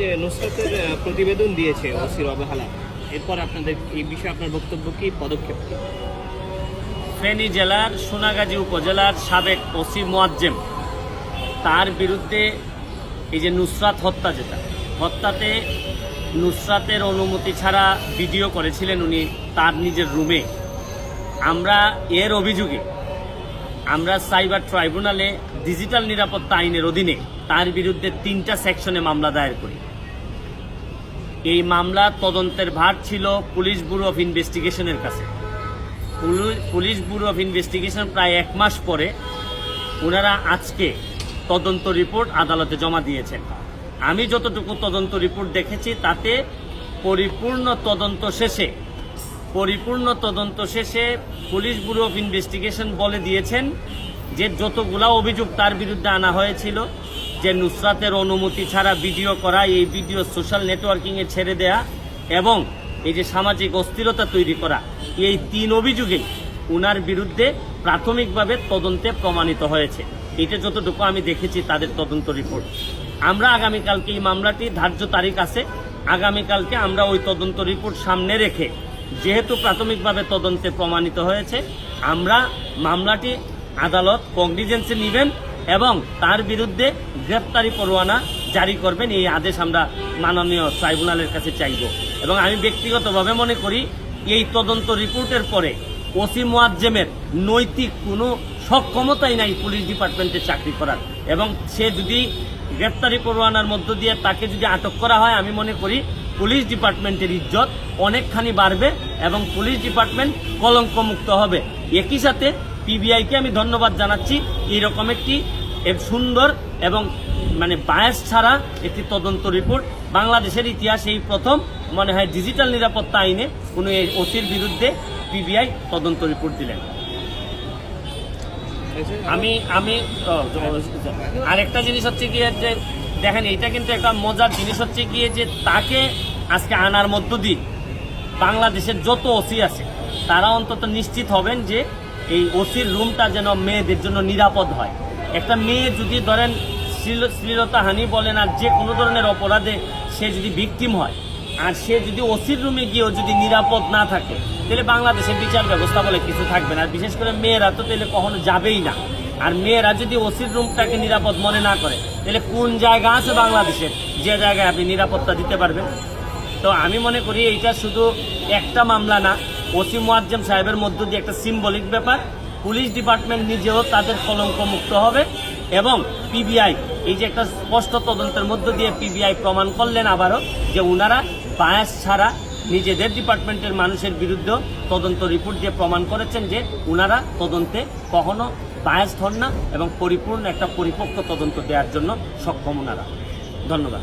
যে নুসরাতের প্রতিবেদন দিয়েছে ওসির অবহেলা এরপর আপনাদের এই বিষয়ে আপনার বক্তব্য কি, পদক্ষেপ ফেনী জেলার সোনাগাজী উপজেলার সাবেক ওসি মোয়াজ্জেম, তার বিরুদ্ধে এই যে নুসরাত হত্যা যেটা, হত্যাতে নুসরাতের অনুমতি ছাড়া ভিডিও করেছিলেন উনি তার নিজের রুমে। আমরা এর অভিযোগে, আমরা সাইবার ট্রাইব্যুনালে ডিজিটাল নিরাপত্তা আইনের অধীনে তার বিরুদ্ধে তিনটা সেকশনে মামলা দায়ের করি। এই মামলা তদন্তের ভার ছিল পুলিশ ব্যুরো অফ ইনভেস্টিগেশনের কাছে। পুলু- পুলিশ ব্যুরো অফ ইনভেস্টিগেশন প্রায় এক মাস পরে ওনারা আজকে তদন্ত রিপোর্ট আদালতে জমা দিয়েছেন। আমি যতটুকু তদন্ত রিপোর্ট দেখেছি, তাতে পরিপূর্ণ তদন্ত শেষে, পরিপূর্ণ তদন্ত শেষে পুলিশ ব্যুরো অফ ইনভেস্টিগেশন বলে দিয়েছেন যে যতগুলা অভিযোগ তার বিরুদ্ধে আনা হয়েছিল যে নুসরাতের অনুমতি ছাড়া ভিডিও করা, এই ভিডিও সোশ্যাল নেটওয়ার্কিংয়ে ছেড়ে দেয়া এবং এই যে সামাজিক অস্থিরতা তৈরি করা, এই তিন অভিযোগেই উনার বিরুদ্ধে প্রাথমিকভাবে তদন্তে প্রমাণিত হয়েছে। এটা যতটুকু আমি দেখেছি তাদের তদন্ত রিপোর্ট। আমরা আগামীকালকে এই মামলাটি, ধার্য তারিখ আছে, আগামীকালকে আমরা ওই তদন্ত রিপোর্ট সামনে রেখে যেহেতু প্রাথমিকভাবে তদন্তে প্রমাণিত হয়েছে, আমরা মামলাটি আদালত কগনিজেন্সে নেবেন এবং তার বিরুদ্ধে গ্রেপ্তারি পরোয়ানা জারি করবেন। এই আদেশ আমরা মাননীয় ট্রাইব্যুনালের কাছে চাইব। এবং আমি ব্যক্তিগতভাবে মনে করি, এই তদন্ত রিপোর্টের পরে ওসি মোয়াজ্জেমের নৈতিক কোনো সক্ষমতাই নাই পুলিশ ডিপার্টমেন্টে চাকরি করার। এবং সে যদি গ্রেপ্তারি পরোয়ানার মধ্য দিয়ে তাকে যদি আটক করা হয়, আমি মনে করি পুলিশ ডিপার্টমেন্টের ইজ্জত অনেকখানি বাড়বে এবং পুলিশ ডিপার্টমেন্ট কলঙ্কমুক্ত হবে। একই সাথে পিবিআইকে আমি ধন্যবাদ জানাচ্ছি। এইরকম একটি সুন্দর এবং মানে বায়াস ছাড়া একটি তদন্ত রিপোর্ট বাংলাদেশের ইতিহাসে এই প্রথম, মনে হয় ডিজিটাল নিরাপত্তা আইনে কোনো এই ওসির বিরুদ্ধে পিবিআই তদন্ত রিপোর্ট দিলেন। আমি আমি আরেকটা জিনিস হচ্ছে গিয়ে যে, দেখেন এটা কিন্তু একটা মজার জিনিস হচ্ছে গিয়ে যে তাকে আজকে আনার মধ্য দিয়ে বাংলাদেশের যত ওসি আছে, তারা অন্তত নিশ্চিত হবেন যে এই ওসির রুমটা যেন মেয়েদের জন্য নিরাপদ হয়। একটা মেয়ে যদি ধরেন শ্লীল- শ্লীলতাহানি বলেন আর যে কোনো ধরনের অপরাধে সে যদি ভিকটিম হয়, আর সে যদি ওসির রুমে গিয়েও যদি নিরাপদ না থাকে, তাহলে বাংলাদেশের বিচার ব্যবস্থা বলে কিছু থাকবে না। আর বিশেষ করে মেয়েরা তো তাহলে কখনো যাবেই না। আর মেয়েরা যদি ওসির রুমটাকে নিরাপদ মনে না করে, তাহলে কোন জায়গা আছে বাংলাদেশের যে জায়গায় আপনি নিরাপত্তা দিতে পারবেন? তো আমি মনে করি এইটা শুধু একটা মামলা না ওসি মোয়াজ্জেম সাহেবের মধ্য দিয়ে একটা সিম্বলিক ব্যাপার। পুলিশ ডিপার্টমেন্ট নিজেও তাদের কলঙ্ক মুক্ত হবে এবং পিবিআই এই যে একটা স্পষ্ট তদন্তের মধ্য দিয়ে পিবিআই প্রমাণ করলেন আবারও যে উনারা বায়াস ছাড়া নিজেদের ডিপার্টমেন্টের মানুষের বিরুদ্ধে তদন্ত রিপোর্ট দিয়ে প্রমাণ করেছেন যে উনারা তদন্তে কখনো বায়াস হন না এবং পরিপূর্ণ একটা পরিপক্ক তদন্ত দেওয়ার জন্য সক্ষম ওনারা ধন্যবাদ।